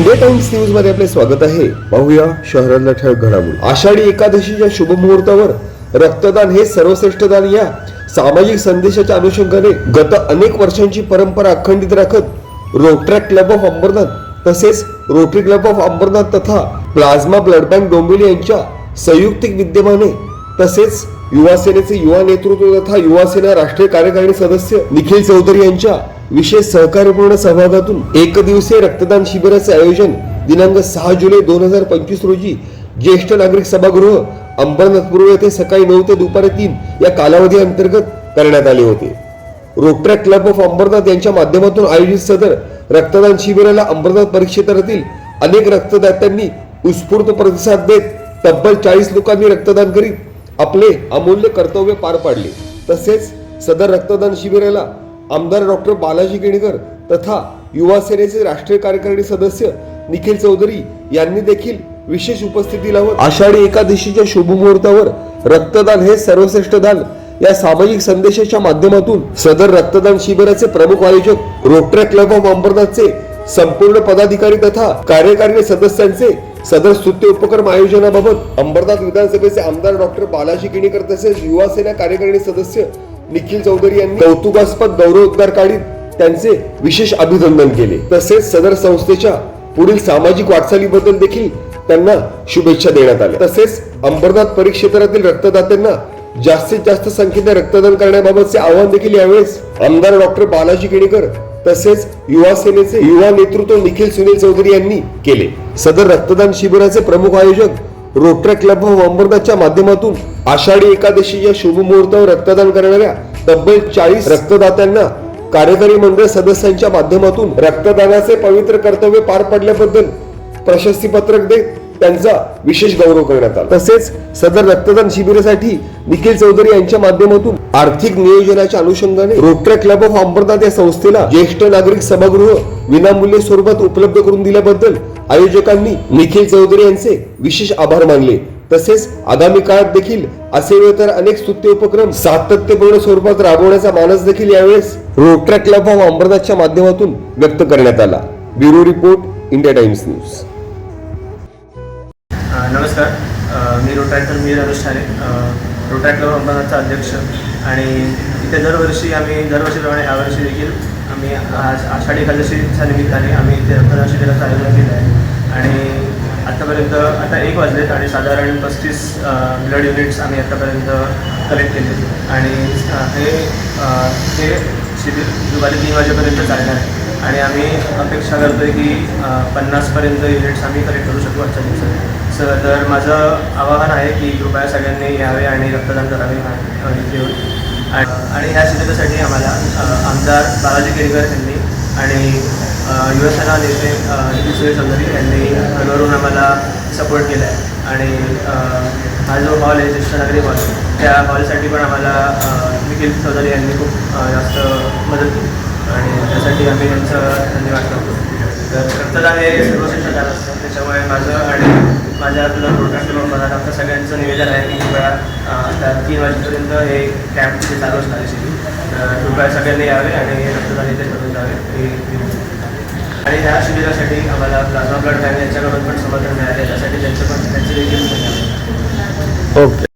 India times न्यूजमध्ये आपले स्वागत आहे. पाहूया शहरातल्या ठळक घडामोडी. आषाढी एकादशीच्या शुभ मुहूर्तावर रक्तदान हे सर्वश्रेष्ठ दान या सामाजिक संदेशाच्या अनुषंगाने गत अनेक वर्षांची परंपरा अखंडित राखत रोटरी क्लब ऑफ अंबरनाथ तसेच रोटरी क्लब ऑफ अंबरनाथ तथा प्लाझ्मा ब्लड बँक डोंबिवली यांच्या संयुक्तिक विद्यमाने तसेच युवा सेनेचे युवा नेतृत्व तथा युवा सेना राष्ट्रीय कार्यकारिणी सदस्य निखिल चौधरी यांच्या विशेष सहकार्यपूर्ण सहभागातून एक दिवसीय रक्तदान शिबिराचे आयोजन दिनांक सहा जुलै दोन हजार पंचवीस रोजी ज्येष्ठ नागरिक सभागृह अंबरनाथ पूर्व येथे सकाळी नऊ ते दुपारी तीन या कालावधी अंतर्गत करण्यात आले होते. रोटरॅक क्लब ऑफ अंबरनाथ यांच्या माध्यमातून आयोजित सदर रक्तदान शिबिराला अंबरनाथ परिक्षेत्रातील अनेक रक्तदात्यांनी उत्स्फूर्त प्रतिसाद देत तब्बल चाळीस लोकांनी रक्तदान करीत आपले अमूल्य कर्तव्य पार पाडले. तसेच सदर रक्तदान शिबिराला आमदार डॉक्टर बालाजी केणेकर तथा युवा सेनेचे राष्ट्रीय कार्यकारिणी सदस्य निखिल चौधरी यांनी देखील विशेष उपस्थिती लावत आषाढी एकादशीच्या शुभमुहूर्तावर रक्तदान हे सर्वश्रेष्ठ दान या सामाजिक संदेशाच्या माध्यमातून सदर रक्तदान शिबिराचे प्रमुख आयोजक रोटरी क्लब ऑफ अंबरनाथचे संपूर्ण पदाधिकारी तथा कार्यकारिणी सदस्यांचे सदर स्तुत्य उपक्रम आयोजनाबाबत अंबरनाथ विधानसभेचे आमदार डॉक्टर बालाजी किणीकर तसेच युवा सेना कार्यकारिणी सदस्य निखिल चौधरी यांनी कौतुकास्पद गौरवोद्गार काढीत त्यांचे विशेष अभिनंदन केले. तसेच सदर संस्थेच्या पुढील सामाजिक वाटचालीबद्दल देखील त्यांना शुभेच्छा देण्यात आल्या. तसेच अंबरनाथ परिक्षेत्रातील रक्तदात्यांना जास्तीत जास्त संख्येने रक्तदान करण्याबाबतचे आवाहन देखील यावेळेस आमदार डॉक्टर बालाजी केणेकर तसेच युवा सेनेचे युवा नेतृत्व निखिल सुनील चौधरी यांनी केले. सदर रक्तदान शिबिराचे प्रमुख आयोजक रोटरी क्लब ऑफ अंबरनाथच्या माध्यमातून आषाढी एकादशीच्या शुभ मुहूर्तावर रक्तदान करणाऱ्या तब्बल चाळीस रक्तदात्यांना कार्यकारी मंडळ सदस्यांच्या माध्यमातून रक्तदानाचे पवित्र कर्तव्य पार पडल्याबद्दल प्रशस्तीपत्रक देत त्यांचा विशेष गौरव करण्यात आला. तसेच सदर रक्तदान शिबिरासाठी निखिल चौधरी यांच्या माध्यमातून आर्थिक नियोजनाच्या अनुषंगाने रोटरी क्लब ऑफ अंबरनाथ या संस्थेला ज्येष्ठ नागरिक सभागृह विनामूल्य स्वरूपात उपलब्ध करून दिल्याबद्दल आयोजकांनी निखिल चौधरी यांचे विशेष आभार मानले. तसेच आगामी काळात देखील असे व तर अनेक स्तुत्य उपक्रम सातत्यपूर्ण स्वरूपात राबवण्याचा मानस देखील यावेळेस रोटरी क्लब ऑफ अंबरनाथच्या माध्यमातून व्यक्त करण्यात आला. Bureau report India Times news. नमस्कार. मी rotaractor Mir Anush Thane Rotaract club अंबरनाथचा अध्यक्ष. आणि इथे दरवर्षी आम्ही दरवर्षीप्रमाणे यावर्षी देखील आम्ही आज आषाढी एकादशीच्या निमित्ताने आम्ही इथे रक्तदान शिबिराचं आयोजन केलं आहे. आणि आत्तापर्यंत आता एक वाजलेत आणि साधारण पस्तीस ब्लड युनिट्स आम्ही आत्तापर्यंत कलेक्ट केले आणि हे हे शिबिर दुपारी तीन वाजेपर्यंत चालणार आहे. आणि आम्ही अपेक्षा करतो आहे की पन्नासपर्यंत युनिट्स आम्ही कलेक्ट करू शकू आजच्या दिवसात. सर तर माझं आवाहन आहे की कृपया सगळ्यांनी यावे आणि रक्तदान करावे अ, आणि ह्या शिबिरासाठी आम्हाला आमदार बालाजी केडकर यांनी आणि युवसेना नेते नितीन सुरेश चौधरी यांनी घरून आम्हाला सपोर्ट केला आहे आणि हा जो हॉल आहे ज्येष्ठ नागरिक हॉल त्या हॉलसाठी पण आम्हाला निखिल चौधरी यांनी खूप जास्त मदत केली. आणि त्यासाठी आम्ही त्यांचं धन्यवाद करतो. तर रक्तदान हे सर्वश्रेष्ठ दान असतं. त्याच्यामुळे माझं आणि माझ्या तुला प्रोटॅक्ट मला आमच्या सगळ्यांचं निवेदन आहे की कृपया आता तीन वाजेपर्यंत हे कॅम्प तिथे चालू असणार आहे तर कृपया सगळ्यांनी यावे आणि हे रक्तदान इथे करून जावे. हे आणि ह्या शिबिरासाठी आम्हाला प्लाझ्मा ब्लड बँक यांच्याकडून पण समर्थन मिळाले. त्यासाठी त्यांचं पण त्यांचे देखील ओके.